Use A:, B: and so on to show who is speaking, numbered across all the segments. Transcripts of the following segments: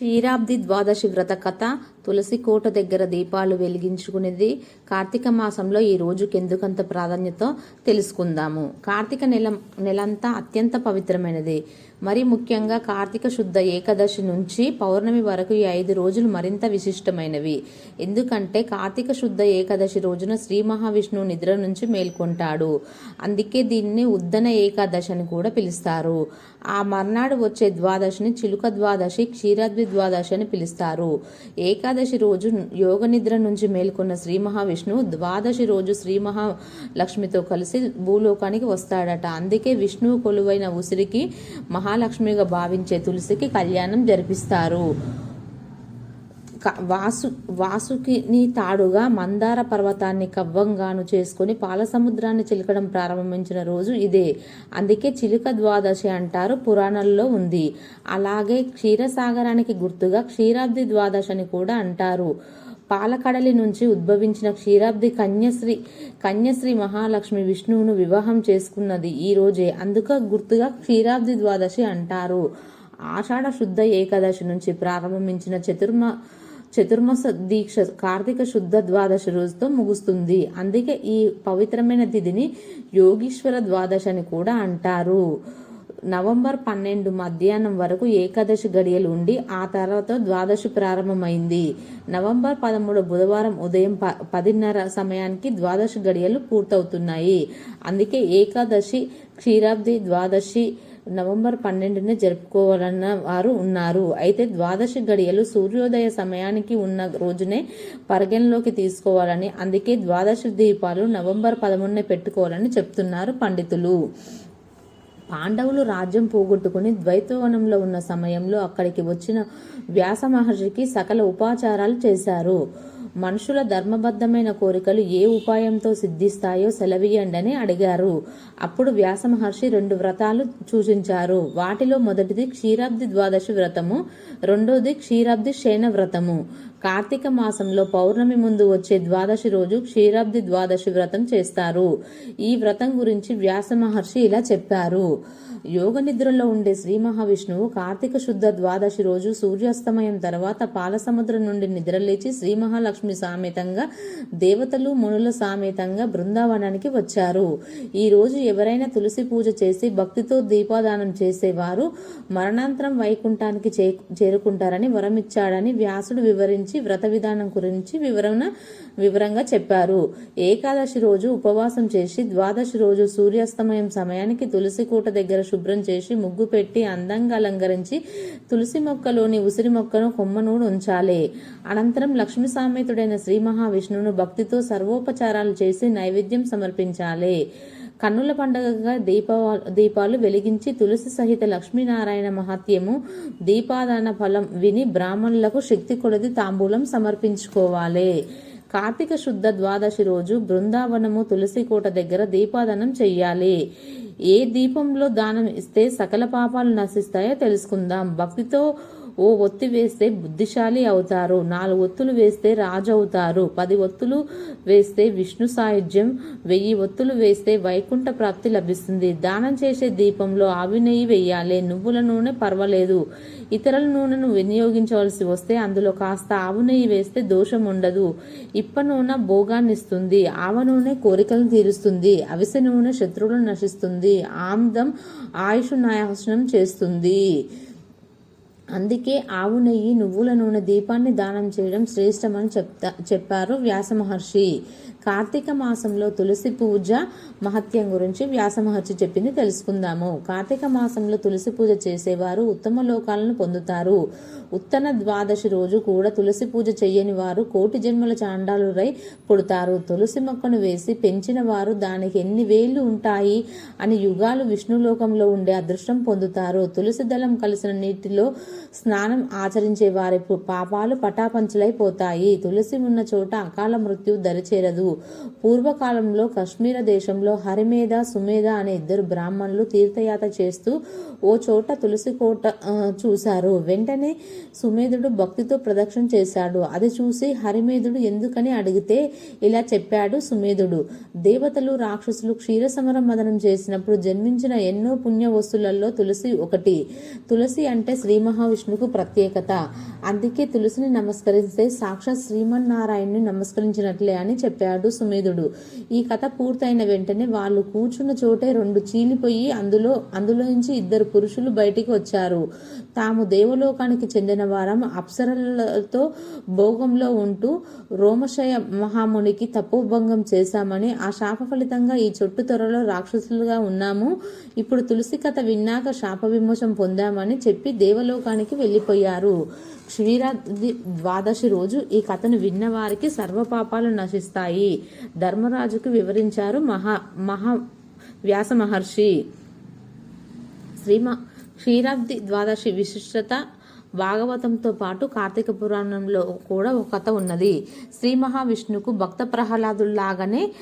A: క్షీరాబ్ది ద్వాదశి వ్రత కథ తులసి కోట దగ్గర దీపాలు వెలిగించుకునేది కార్తీక మాసంలో ఈ రోజుకి ఎందుకంత ప్రాధాన్యత తెలుసుకుందాము. కార్తీక నెల నెలంతా అత్యంత పవిత్రమైనది. మరి ముఖ్యంగా కార్తీక శుద్ధ ఏకాదశి నుంచి పౌర్ణమి వరకు ఈ ఐదు రోజులు మరింత విశిష్టమైనవి. ఎందుకంటే కార్తీక శుద్ధ ఏకాదశి రోజున శ్రీ మహావిష్ణువు నిద్ర నుంచి మేల్కొంటాడు. అందుకే దీన్ని ఉద్దన ఏకాదశి అని కూడా పిలుస్తారు. ఆ మర్నాడు వచ్చే ద్వాదశిని చిలుక ద్వాదశి క్షీరాద్రి ద్వాదశి అని పిలుస్తారు. ఏకాదశి రోజు యోగ నిద్ర నుంచి మేల్కొన్న శ్రీ మహావిష్ణువు ద్వాదశి రోజు శ్రీ మహాలక్ష్మితో కలిసి భూలోకానికి వస్తాడట. అందుకే విష్ణువు కొలువైన ఉసిరికి మహాలక్ష్మిగా భావించే తులసికి కళ్యాణం జరిపిస్తారు. వాసు వాసుకిని తాడుగా మందార పర్వతాన్ని కవ్వంగాను చేసుకుని పాలసముద్రాన్ని చిలకడం ప్రారంభించిన రోజు ఇదే. అందుకే చిలుక ద్వాదశి అంటారు పురాణాల్లో ఉంది. అలాగే క్షీరసాగరానికి గుర్తుగా క్షీరాబ్ది ద్వాదశి అని కూడా అంటారు. పాలకడలి నుంచి ఉద్భవించిన క్షీరాబ్ది కన్యశ్రీ కన్యశ్రీ మహాలక్ష్మి విష్ణువును వివాహం చేసుకున్నది ఈ రోజే. అందుక గుర్తుగా క్షీరాబ్ది ద్వాదశి అంటారు. ఆషాఢ శుద్ధ ఏకాదశి నుంచి ప్రారంభించిన చతుర్మ చతుర్మాస దీక్ష కార్తీక శుద్ధ ద్వాదశి రోజుతో ముగుస్తుంది. అందుకే ఈ పవిత్రమైన తిథిని యోగీశ్వర ద్వాదశి అని కూడా అంటారు. నవంబర్ పన్నెండు మధ్యాహ్నం వరకు ఏకాదశి గడియలు ఉండి ఆ తర్వాత ద్వాదశి ప్రారంభమైంది. నవంబర్ పదమూడు బుధవారం ఉదయం ప పదిన్నర సమయానికి ద్వాదశి గడియలు పూర్తవుతున్నాయి. అందుకే ఏకాదశి క్షీరాబ్ది ద్వాదశి నవంబర్ పన్నెండున జరుపుకోవాలన్న వారు ఉన్నారు. అయితే ద్వాదశి గడియలు సూర్యోదయ సమయానికి ఉన్న రోజునే పరిగణలోకి తీసుకోవాలని అందుకే ద్వాదశి దీపాలు నవంబర్ పదమూడునే పెట్టుకోవాలని చెప్తున్నారు పండితులు. పాండవులు రాజ్యం పోగొట్టుకుని ద్వైతవనంలో ఉన్న సమయంలో అక్కడికి వచ్చిన వ్యాస మహర్షికి సకల ఉపాచారాలు చేశారు. మనుషుల ధర్మబద్ధమైన కోరికలు ఏ ఉపాయంతో సిద్ధిస్తాయో సెలవియండి అని అడిగారు. అప్పుడు వ్యాస మహర్షి రెండు వ్రతాలు సూచించారు వాటిలో మొదటిది క్షీరాబ్ది ద్వాదశి వ్రతము రెండోది క్షీరాబ్ది శయన వ్రతము. కార్తీక మాసంలో పౌర్ణమి ముందు వచ్చే ద్వాదశి రోజు క్షీరాబ్ది ద్వాదశి వ్రతం చేస్తారు. ఈ వ్రతం గురించి వ్యాస మహర్షి ఇలా చెప్పారు. యోగ నిద్రలో ఉండే శ్రీ మహావిష్ణువు కార్తీక శుద్ధ ద్వాదశి రోజు సూర్యాస్తమయం తర్వాత పాలసముద్రం నుండి నిద్రలేచి శ్రీ మహాలక్ష్మి సామేతంగా దేవతలు మునుల సామేతంగా బృందావనానికి వచ్చారు. ఈ రోజు ఎవరైనా తులసి పూజ చేసి భక్తితో దీపాదానం చేసేవారు మరణాంతరం వైకుంఠానికి చే చేరుకుంటారని వరమిచ్చాడని వ్యాసుడు వివరించి వ్రత విధానం గురించి వివరణ వివరంగా చెప్పారు. ఏకాదశి రోజు ఉపవాసం చేసి ద్వాదశి రోజు సూర్యాస్తమయం సమయానికి తులసి కూట దగ్గర శుభ్రం చేసి ముగ్గు పెట్టి అందంగా అలంకరించి తులసి మొక్కలోని ఉసిరి మొక్కను కొమ్మను ఉంచాలి. అనంతరం లక్ష్మీ సామేతుడైన శ్రీ మహావిష్ణువును భక్తితో సర్వోపచారాలు చేసి నైవేద్యం సమర్పించాలి. కన్నుల పండగగా దీపావ దీపాలు వెలిగించి తులసి సహిత లక్ష్మీనారాయణ మహాత్యము దీపాదాన ఫలం విని బ్రాహ్మణులకు శక్తి కొలది తాంబూలం సమర్పించుకోవాలి. కార్తీక శుద్ధ ద్వాదశి రోజు బృందావనము తులసి కోట దగ్గర దీపాదనం చెయ్యాలి. ఏ దీపంలో దానం ఇస్తే సకల పాపాలు నశిస్తాయో తెలుసుకుందాం. భక్తితో ఓ ఒత్తి వేస్తే బుద్ధిశాలి అవుతారు. నాలుగు ఒత్తులు వేస్తే రాజు అవుతారు పది ఒత్తులు వేస్తే విష్ణు సాయుధ్యం వెయ్యి ఒత్తులు వేస్తే వైకుంఠ ప్రాప్తి లభిస్తుంది. దానం చేసే దీపంలో ఆవి నెయ్యి వేయాలి. నువ్వుల నూనె పర్వాలేదు. ఇతరుల నూనెను వినియోగించవలసి వస్తే అందులో కాస్త ఆవు నెయ్యి వేస్తే దోషం ఉండదు. ఇప్ప నూనె భోగాన్నిస్తుంది. ఆవ నూనె కోరికలను తీరుస్తుంది. అవిసె నూనె శత్రువులను నశిస్తుంది. ఆమ్దం ఆయుష్ నాశనం చేస్తుంది. అందుకే ఆవు నెయ్యి నువ్వుల నూనె దీపాన్ని దానం చేయడం శ్రేష్టమని చెప్తా చెప్పారు వ్యాస మహర్షి కార్తీక మాసంలో తులసి పూజ మహత్యం గురించి వ్యాస మహర్షి చెప్పింది తెలుసుకుందాము. కార్తీక మాసంలో తులసి పూజ చేసేవారు ఉత్తమ లోకాలను పొందుతారు. ఉత్తన ద్వాదశి రోజు కూడా తులసి పూజ చేయని వారు కోటి జన్మల చాండాలురై పుడతారు. తులసి మొక్కను వేసి పెంచిన వారు దానికి ఎన్ని వేళ్ళు ఉంటాయి అని యుగాలు విష్ణులోకంలో ఉండే అదృష్టం పొందుతారు. తులసి దళం కలిసిన నీటిలో స్నానం ఆచరించే వారి పాపాలు పటాపంచలైపోతాయి. తులసి ఉన్న చోట అకాల మృత్యు దరిచేరదు. పూర్వకాలంలో కశ్మీర దేశంలో హరిమేధ సుమేధ అనే ఇద్దరు బ్రాహ్మణులు తీర్థయాత్ర చేస్తూ ఓ చోట తులసి కోట చూశారు. వెంటనే సుమేధుడు భక్తితో ప్రదక్షిణ చేశాడు. అది చూసి హరిమేధుడు ఎందుకని అడిగితే ఇలా చెప్పాడు సుమేధుడు. దేవతలు రాక్షసులు క్షీరసమర మదనం చేసినప్పుడు జన్మించిన ఎన్నో పుణ్య వస్తువులలో తులసి ఒకటి. తులసి అంటే శ్రీ మహావిష్ణువుకు ప్రత్యేకత. అందుకే తులసిని నమస్కరిస్తే సాక్షాత్ శ్రీమన్నారాయణ్ణి నమస్కరించినట్లే అని చెప్పాడు సుమేధుడు. ఈ కథ పూర్తయిన వెంటనే వాళ్ళు కూర్చున్న చోటే రెండు చీలిపోయి అందులో అందులో నుంచి ఇద్దరు పురుషులు బయటికి వచ్చారు. తాము దేవలోకానికి చెందిన వారం అప్సరలతో భోగంలో ఉంటూ రోమశయ మహామునికి తపోభంగం చేశామని ఆ శాప ఫలితంగా ఈ చుట్టు త్వరలో రాక్షసులుగా ఉన్నాము. ఇప్పుడు తులసి కథ విన్నాక శాప విమోచం పొందామని చెప్పి దేవలోకానికి వెళ్ళిపోయారు. క్షీర ద్వాదశి రోజు ఈ కథను విన్న వారికి సర్వపాపాలు నశిస్తాయి. ధర్మరాజుకు వివరించారు మహా మహా వ్యాస మహర్షి. శ్రీమ క్షీరాబ్ది ద్వాదశి విశిష్టత భాగవతంతో పాటు కార్తీక పురాణంలో కూడా ఒక కథ ఉన్నది. శ్రీ మహావిష్ణుకు భక్త ప్రహ్లాదుల్లాగానే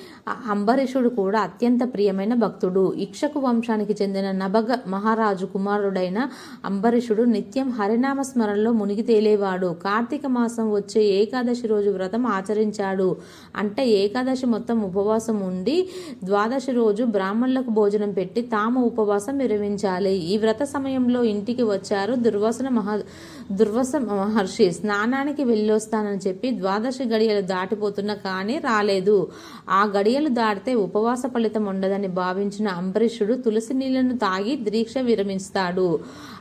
A: అంబరీషుడు కూడా అత్యంత ప్రియమైన భక్తుడు. ఇక్షకు వంశానికి చెందిన నభగ మహారాజు కుమారుడైన అంబరీషుడు నిత్యం హరినామ స్మరణలో మునిగి తేలేవాడు. కార్తీక మాసం వచ్చే ఏకాదశి రోజు వ్రతం ఆచరించాడు. అంటే ఏకాదశి మొత్తం ఉపవాసం ఉండి ద్వాదశి రోజు బ్రాహ్మణులకు భోజనం పెట్టి తాము ఉపవాసం విరమించాలి. ఈ వ్రత సమయంలో ఇంటికి వచ్చారు దుర్వాసన మహా దుర్వస మహర్షి స్నానానికి వెళ్ళొస్తానని చెప్పి ద్వాదశి గడియలు దాటిపోతున్నా కానీ రాలేదు. ఆ గడియలు దాటితే ఉపవాస ఫలితం ఉండదని భావించిన అంబరీషుడు తులసి నీళ్ళను తాగి దీక్ష విరమిస్తాడు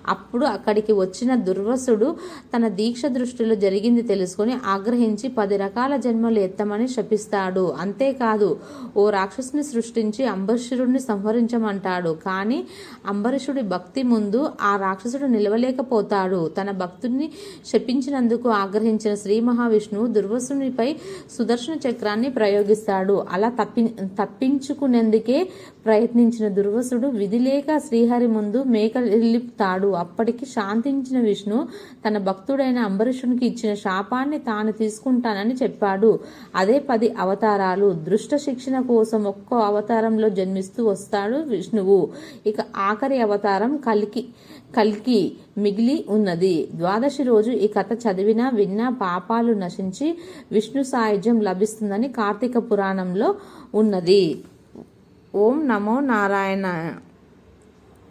A: అప్పుడు అక్కడికి వచ్చిన దుర్వసుడు తన దీక్ష దృష్టిలో జరిగింది తెలుసుకొని ఆగ్రహించి పది రకాల జన్మలు ఎత్తమని శపిస్తాడు. అంతేకాదు ఓ రాక్షసుని సృష్టించి అంబరీషుడిని సంహరించమంటాడు. కానీ అంబరీషుడి భక్తి ముందు ఆ రాక్షసుడు నిలవలేకపోతాడు. తన భక్తుడిని శపించినందుకు ఆగ్రహించిన శ్రీ మహావిష్ణువు దుర్వసునిపై సుదర్శన చక్రాన్ని ప్రయోగిస్తాడు. అలా తప్పి తప్పించుకునేందుకే ప్రయత్నించిన దుర్వసుడు విధిలేక శ్రీహరి ముందు మేకలిప్తాడు అప్పటికి శాంతించిన విష్ణు తన భక్తుడైన అంబరీషునికి ఇచ్చిన శాపాన్ని తాను తీసుకుంటానని చెప్పాడు. అదే పది అవతారాలు. దృష్ట శిక్షణ కోసం ఒక్కో అవతారంలో జన్మిస్తూ వస్తాడు విష్ణువు. ఇక ఆఖరి అవతారం కలికి కల్కి మిగిలి ఉన్నది. ద్వాదశి రోజు ఈ కథ చదివినా విన్నా పాపాలు నశించి విష్ణు సాయుధ్యం లభిస్తుందని కార్తీక పురాణంలో ఉన్నది. ఓం నమో నారాయణ